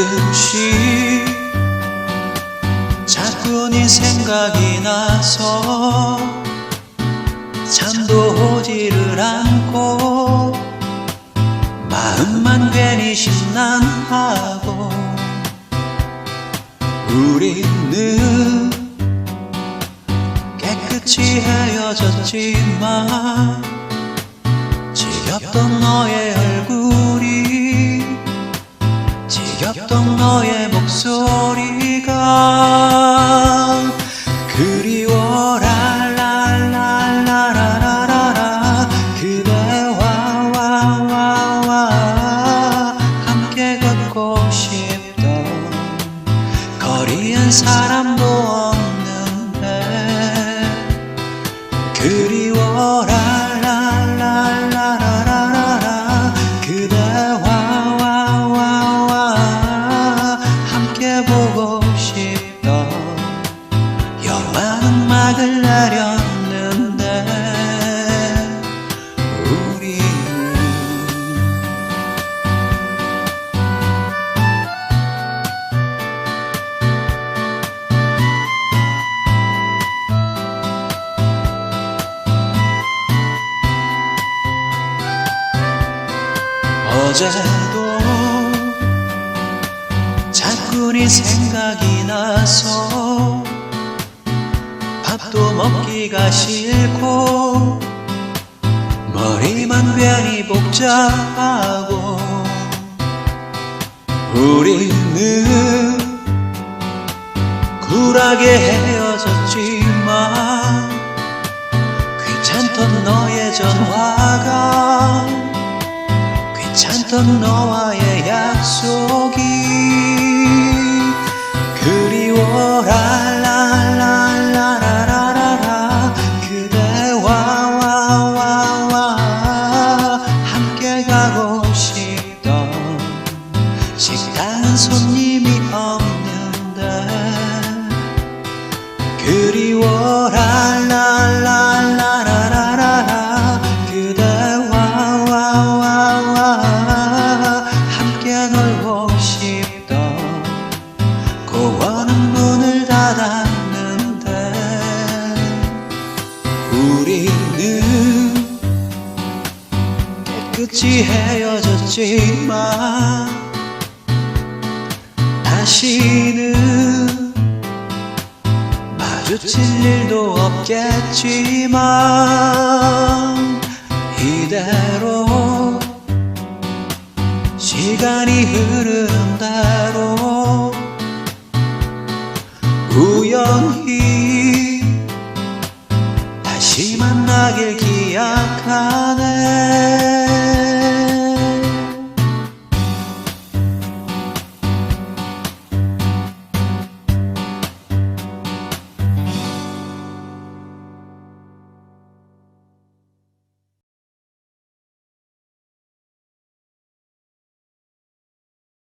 가끔씩 자꾸 네 생각이 나서 잠도 오지를 않고 마음만 괜히 심란하고 우리는 깨끗이 헤어졌지만 너의 목소리가 그리워 랄랄랄라라라라. 그대와 와와와 함께 걷고 싶던 거리엔 사람도 없는데 그리워 랄랄랄라라라라 어제도 자꾸 네 생각이 나서 밥도 먹기가 싫고 머리만 괜히 복잡하고 우리는 쿨하게 헤어졌지만 귀찮던 너의 전화가 귀찮던 너와의 약속이 그리워 랄랄랄라라라라. 그대와 와와와 함께 가고 싶던 식당은 손님이 없는데. 그리워 랄랄랄라라라라 깨끗이 헤어졌지만 다시는 마주칠 일도 없겠지만 이대로 시간이 흐르는 대로 우연히 다시 만나길 기약하네